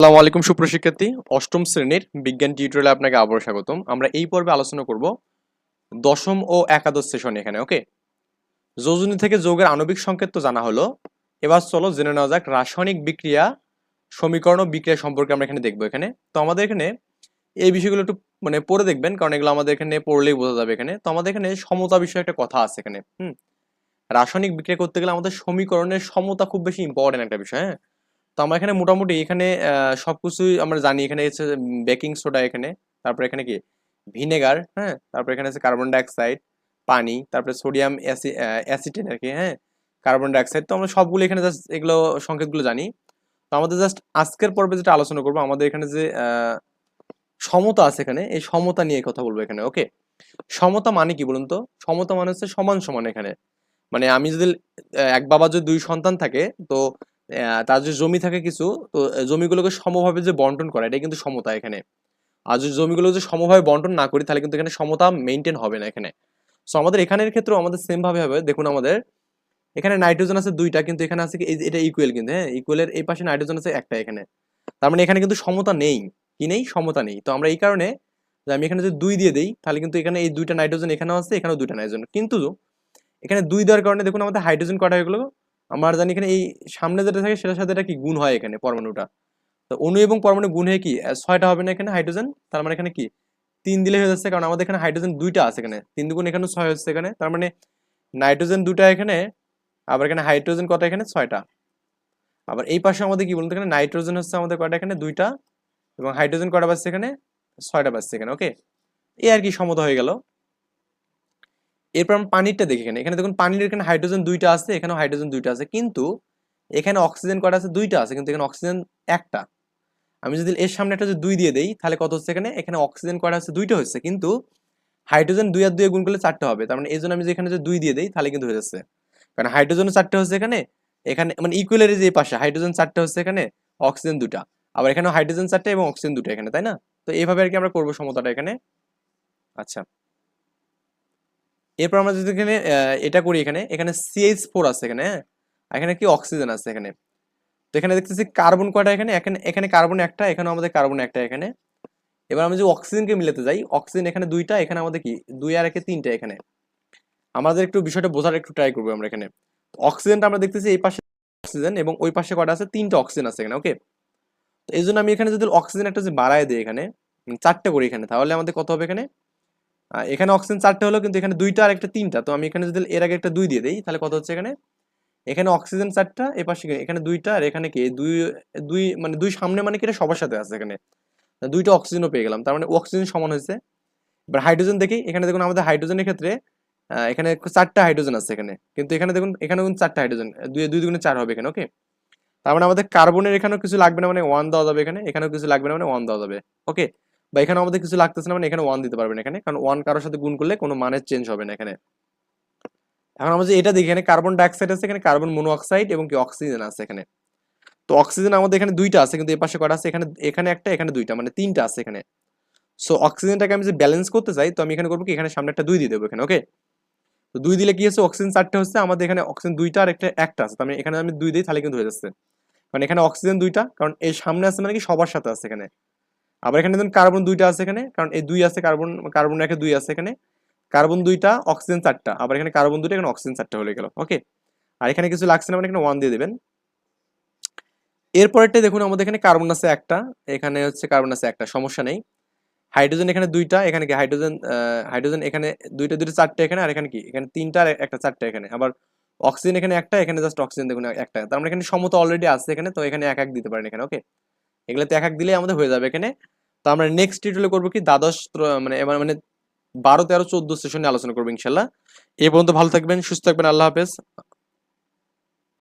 আসসালামু আলাইকুম সুপ্রশিক্ষার্থী অষ্টম শ্রেণির বিজ্ঞান টিউটোরিয়ালে আপনাকে আবারও স্বাগতম। আমরা এই পর্বে আলোচনা করব দশম ও একাদশ সেশন এখানে, ওকে? যোজনী থেকে যৌগের আণবিক সংকেত তো জানা হলো। এবার চলো জেনে নেওয়া যাক রাসায়নিক বিক্রিয়া, সমীকরণ ও বিক্রিয়া সম্পর্কে আমরা এখানে দেখব এখানে। তো আমাদের এখানে এই বিষয়গুলো একটু মানে পড়ে দেখবেন, কারণ এগুলো আমাদের এখানে পড়লেই বোঝা যাবে এখানে। তো আমাদের এখানে সমতা বিষয়ে একটা কথা আছে এখানে, হুম? রাসায়নিক বিক্রিয়া করতে গেলে আমাদের সমীকরণের সমতা খুব বেশি ইম্পর্টেন্ট একটা বিষয় হ্যাঁ? আমরা এখানে মোটামুটি এখানে আহ, সবকিছুই আমরা জানি। এখানে হচ্ছে বেকিং সোডা এখানে তারপরে এখানে কি? ভিনেগার হ্যাঁ? তারপরে এখানে আছে কার্বন ডাইঅক্সাইড পানি তারপরে সোডিয়াম অ্যাসিটেন আর কি হ্যাঁ? কার্বন ডাইঅক্সাইড তো আমরা সবগুলো এখানে জাস্ট এগুলো সংকেতগুলো জানি। তো আমাদের জাস্ট আজকের পর্বে যেটা আলোচনা করব আমাদের এখানে যে সমতা আছে এখানে এই সমতা নিয়ে কথা বলব এখানে ওকে? সমতা মানে কি বলুন তো? সমতা মানে হচ্ছে সমান সমান এখানে। মানে আমি যদি এক বাবা যদি দুই সন্তান থাকে তো তার যে জমি থাকে কিছু, তো জমিগুলোকে সমভাবে যে বন্টন করা এটা কিন্তু সমতা এখানে। আর যদি জমিগুলো যে সমভাবে বন্টন না করি, তাহলে কিন্তু এখানে সমতা মেনটেন হবে না এখানে। সো আমাদের এখানের ক্ষেত্রেও আমাদের সেম ভাবে হবে। দেখুন আমাদের, এখানে নাইট্রোজেন আছে দুইটা, কিন্তু এখানে আছে কি এটা ইকুয়াল কিন্তু হ্যাঁ? ইকুয়ালের এই পাশে নাইট্রোজেন আছে একটা এখানে। তার মানে এখানে কিন্তু সমতা নেই। কি নেই? সমতা নেই। তো আমরা এই কারণে, যে আমি এখানে যদি দুই দিয়ে দিই, তাহলে কিন্তু এখানে এই দুইটা নাইট্রোজেন এখানেও আছে, এখানেও দুইটা নাইট্রোজেন কিন্তু এখানে দুই দেওয়ার কারণে দেখুন আমাদের হাইড্রোজেন কটা হয়ে গেলো আমরা জানি এখানে এই সামনে যেটা থাকে, সেটার সাথে এটা কি গুণ হয় এখানে পরমাণুটা? তো অণু এবং পরমাণু গুণ হয়ে কি? ছয়টা হবে না এখানে হাইড্রোজেন? তার মানে এখানে কি? তিন দিলে হয়ে যাচ্ছে, কারণ আমাদের এখানে হাইড্রোজেন দুইটা আছে এখানে। তিন দুগুণ এখানে ছয় হচ্ছে এখানে। তার মানে নাইট্রোজেন দুটা এখানে, আবার এখানে হাইড্রোজেন কটা এখানে? ছয়টা। আবার এই পাশে আমাদের কি বলুন এখানে? নাইট্রোজেন হচ্ছে আমাদের কটা এখানে? দুইটা। এবং হাইড্রোজেন কটা পাচ্ছে এখানে? ছয়টা পাচ্ছে এখানে ওকে এই আর কি সমতা হয়ে গেল। এরপর আমরা পানিরটা দেখি এখানে। এখানে দেখুন পানির এখানে হাইড্রোজেন দুইটা আছে, এখানেও হাইড্রোজেন দুইটা আছে। কিন্তু এখানে অক্সিজেন কটা আছে? দুইটা আছে, কিন্তু এখানে অক্সিজেন একটা। আমি যদি এর সামনে একটা যদি দুই দিয়ে দেই, তাহলে কত হচ্ছে এখানে? এখানে অক্সিজেন কটা আছে? দুইটা হচ্ছে। কিন্তু হাইড্রোজেন দুই আর দুই গুণ করলে চারটে হবে। তার মানে এই জন্য আমি যদি এখানে যদি দুই দিয়ে দিই, তাহলে কিন্তু হয়ে যাচ্ছে। কারণ হাইড্রোজেন চারটে হচ্ছে এখানে এখানে মানে ইকুয়ালের যে পাশে হাইড্রোজেন চারটে হচ্ছে এখানে অক্সিজেন দুটা আবার এখানে হাইড্রোজেন চারটে এবং অক্সিজেন দুটো এখানে, তাই না? তো এইভাবে আর কি আমরা করব সমতাটা এখানে। আচ্ছা। এরপর আমরা যদি এখানে এটা করি এখানে এখানে সিএইচ ফোর আছে এখানে হ্যাঁ? এখানে কি অক্সিজেন আছে এখানে? তো এখানে দেখতেছি কার্বন কয়টা এখানে? এখানে এখানে কার্বন একটা, এখানে আমাদের কার্বন একটা এখানে। এবার আমি যদি অক্সিজেনকে মিলাতে যাই অক্সিজেন এখানে দুইটা, এখানে আমাদের কি? দুই আর একে তিনটা এখানে। আমাদের একটু বিষয়টা বোঝার একটু ট্রাই করব আমরা এখানে। অক্সিজেনটা আমরা দেখতেছি এই পাশে অক্সিজেন এবং ওই পাশে কটা আছে? তিনটা অক্সিজেন আছে এখানে ওকে তো এই জন্য আমি এখানে যদি অক্সিজেন একটা যদি বাড়ায় দিই এখানে, চারটে করি এখানে, তাহলে আমাদের কত হবে এখানে? এখানে অক্সিজেন চারটে হলো, কিন্তু এখানে দুইটা আর একটা তিনটা। তো আমি এখানে যদি এর আগে একটা দুই দিয়ে দিই, তাহলে কত হচ্ছে এখানে? এখানে অক্সিজেন চারটা, এ পাশে এখানে দুইটা, আর এখানে কি? দুই দুই মানে দুই সামনে মানে কি এটা সবার সাথে আছে এখানে। দুইটা অক্সিজেনও পেয়ে গেলাম, তার মানে অক্সিজেন সমান হয়েছে। এবার হাইড্রোজেন দেখি, এখানে দেখুন আমাদের হাইড্রোজেনের ক্ষেত্রে এখানে চারটা হাইড্রোজেন আছে এখানে। কিন্তু এখানে দেখুন এখানে কিন্তু চারটা হাইড্রোজেন দুই দুই দুগুণে চার হবে এখানে ওকে তার মানে আমাদের কার্বনের এখানেও কিছু লাগবে না মানে ওয়ান দেওয়া যাবে এখানে, এখানেও কিছু লাগবে না মানে ওয়ান দেওয়া যাবে ওকে বা এখানে আমাদের কিছু লাগতেছে না মানে এখানে ওয়ান দিতে পারবেন এখানে। কারণ ওয়ান কারোর সাথে গুণ করলে কোনো মানের চেঞ্জ হবে না এখানে। এখন আমরা যে এটা দেখি, এখানে কার্বন ডাইঅক্সাইড আছে, এখানে কার্বন মনোঅক্সাইড এবং কি অক্সিজেন আছে এখানে। তো অক্সিজেন আমাদের এখানে দুইটা আছে, কিন্তু এই পাশে কটা আছে? এখানে এখানে একটা, এখানে দুইটা মানে তিনটা আছে এখানে। সো অক্সিজেনটাকে আমি যদি ব্যালেন্স করতে চাই, তো আমি এখানে করব কি? এখানে সামনে একটা দুই দিয়ে দেবো এখানে ওকে তো দুই দিলে কি হচ্ছে? অক্সিজেন চারটে হচ্ছে, আমাদের এখানে অক্সিজেন দুইটা আর একটা একটা আছে। আমি এখানে আমি দুই দিই, তাহলে কিন্তু হয়ে যাচ্ছে। কারণ এখানে অক্সিজেন দুইটা, কারণ এই সামনে আছে মানে কি? সবার সাথে আছে এখানে। আবার এখানে দেখুন কার্বন দুইটা আছে এখানে, কারণ এই দুই আছে কার্বন কার্বন রেখে দুই আছে এখানে। কার্বন দুইটা অক্সিজেন চারটা। আবার এখানে কার্বন দুইটা, এখানে অক্সিজেন চারটা হয়ে গেল ওকে আর এখানে কিছু লাগছে না মানে এখানে ওয়ান দিয়ে দেবেন। এরপরেরটা দেখুন, আমাদের এখানে কার্বন আছে একটা, এখানে হচ্ছে কার্বন আছে একটা, সমস্যা নেই। হাইড্রোজেন এখানে দুইটা, এখানে কি হাইড্রোজেন হাইড্রোজেন এখানে দুইটা দুইটা, চারটে এখানে, আর এখানে কি? এখানে তিনটা আর একটা চারটা এখানে। আবার অক্সিজেন এখানে একটা, এখানে জাস্ট অক্সিজেন দেখুন একটা। তার মানে এখানে সমতা অলরেডি আছে এখানে, তো এখানে এক এক দিতে পারেন এখানে ওকে এগুলোতে এক এক দিলে আমাদের হয়ে যাবে এখানে। তো আমরা নেক্সট টিউটোরিয়ালে করব কি দ্বাদশ মানে এবার মানে বারো তেরো চোদ্দ সেশনে আলোচনা করব ইনশাল্লাহ। এই পর্যন্ত ভালো থাকবেন, সুস্থ থাকবেন, আল্লাহ হাফেজ।